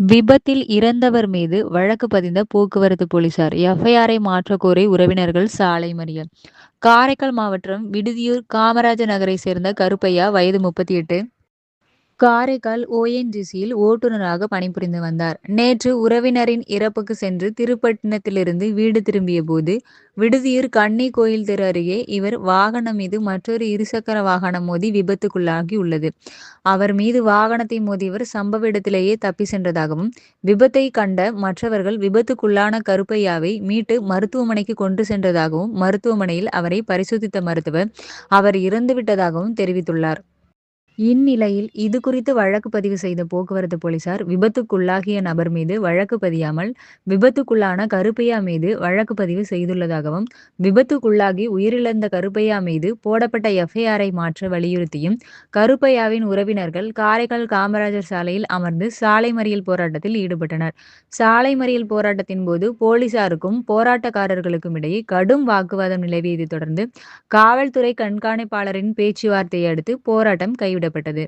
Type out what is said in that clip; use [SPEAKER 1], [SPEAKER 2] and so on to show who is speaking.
[SPEAKER 1] விபத்தில் இறந்தவர் மீது வழக்கு பதிந்த போக்குவரத்து போலீசார் எஃப்ஐஆரை மாற்றக்கோரி உறவினர்கள் சாலை மறியல். காரைக்கால் மாவட்டம் விடுதியூர் காமராஜர் நகரை சேர்ந்த கருப்பையா வயது முப்பத்தி எட்டு காரைக்கால் ஓஎன்ஜிசியில் ஓட்டுநராக பணிபுரிந்து வந்தார். நேற்று உறவினரின் இறப்புக்கு சென்று திருப்பட்டினத்திலிருந்து வீடு திரும்பிய போது விடுதியூர் கன்னி கோயில் தெரு அருகே இவர் வாகனம் மீது மற்றொரு இருசக்கர வாகனம் மோதி விபத்துக்குள்ளாகி உள்ளது. அவர் மீது வாகனத்தை மோதியவர் சம்பவ இடத்திலேயே தப்பி சென்றதாகவும் விபத்தை கண்ட மற்றவர்கள் விபத்துக்குள்ளான கருப்பையாவை மீட்டு மருத்துவமனைக்கு கொண்டு சென்றதாகவும் மருத்துவமனையில் அவரை பரிசோதித்த மருத்துவர் அவர் இறந்துவிட்டதாகவும் தெரிவித்துள்ளார். இந்நிலையில் இது குறித்து வழக்கு பதிவு செய்த போக்குவரத்து போலீசார் விபத்துக்குள்ளாகிய நபர் மீது வழக்கு பதியாமல் விபத்துக்குள்ளான கருப்பையா மீது வழக்கு பதிவு செய்துள்ளதாகவும் விபத்துக்குள்ளாகி உயிரிழந்த கருப்பையா மீது போடப்பட்ட எஃப்ஐஆரை மாற்ற வலியுறுத்தியும் கருப்பையாவின் உறவினர்கள் காரைக்கால் காமராஜர் சாலையில் அமர்ந்து சாலை மறியல் போராட்டத்தில் ஈடுபட்டனர். சாலை மறியல் போராட்டத்தின் போது போலீசாருக்கும் போராட்டக்காரர்களுக்கும் இடையே கடும் வாக்குவாதம் நிலவியதை தொடர்ந்து காவல்துறை கண்காணிப்பாளரின் பேச்சுவார்த்தையை அடுத்து போராட்டம் கைவிட கொல்லப்பட்டது